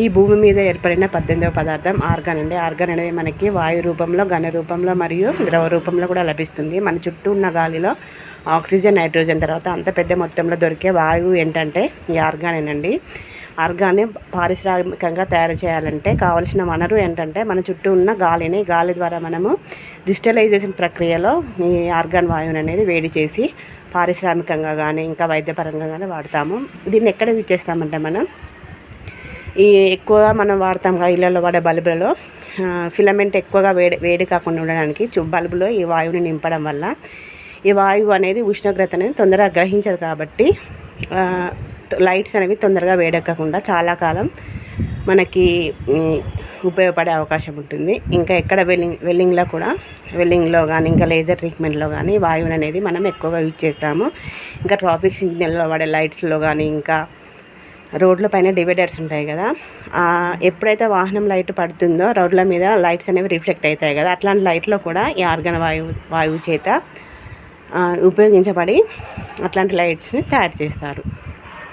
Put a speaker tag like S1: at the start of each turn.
S1: ఈ భూమి మీద ఏర్పడిన పద్దెనిమిదవ పదార్థం ఆర్గాన్ అండి. ఆర్గాన్ అనేది మనకి వాయు రూపంలో ఘన రూపంలో మరియు ద్రవ రూపంలో కూడా లభిస్తుంది. మన చుట్టూ ఉన్న గాలిలో ఆక్సిజన్ నైట్రోజన్ తర్వాత అంత పెద్ద మొత్తంలో దొరికే వాయువు ఏంటంటే ఈ ఆర్గానేనండి ఆర్గాన్ని పారిశ్రామికంగా తయారు చేయాలంటే కావలసిన వనరు ఏంటంటే మన చుట్టూ ఉన్న గాలిని గాలి ద్వారా మనము డిజిటలైజేషన్ ప్రక్రియలో ఈ ఆర్గాన్ వాయువుని అనేది వేడి చేసి పారిశ్రామికంగా కానీ ఇంకా వైద్యపరంగా కానీ వాడతాము. దీన్ని ఎక్కడ యూజ్ చేస్తామంటే మనం ఈ ఎక్కువగా మనం వాడతాం కదా ఇళ్ళల్లో వాడే బల్బులలో ఫిలమెంట్ ఎక్కువగా వేడి వేడి కాకుండా ఉండడానికి బల్బులో ఈ వాయువుని నింపడం వల్ల ఈ వాయువు అనేది ఉష్ణోగ్రతని తొందరగా గ్రహించదు కాబట్టి లైట్స్ అనేవి తొందరగా వేడెక్కకుండా చాలా కాలం మనకి ఉపయోగపడే అవకాశం ఉంటుంది. ఇంకా ఎక్కడ వెల్లింగ్ వెల్లింగ్లో కూడా వెల్లింగ్లో కానీ ఇంకా లేజర్ ట్రీట్మెంట్లో కానీ వాయువుని అనేది మనం ఎక్కువగా యూజ్ చేస్తాము. ఇంకా ట్రాఫిక్ సిగ్నల్లో వాడే లైట్స్లో కానీ ఇంకా రోడ్ల పైన డివైడర్స్ ఉంటాయి కదా ఎప్పుడైతే వాహనం లైట్ పడుతుందో రోడ్ల మీద లైట్స్ అనేవి రిఫ్లెక్ట్ అవుతాయి కదా అట్లాంటి లైట్లో కూడా ఈ ఆర్గన్ వాయువు వాయువు చేత ఉపయోగించబడి అట్లాంటి లైట్స్ని తయారు చేస్తారు.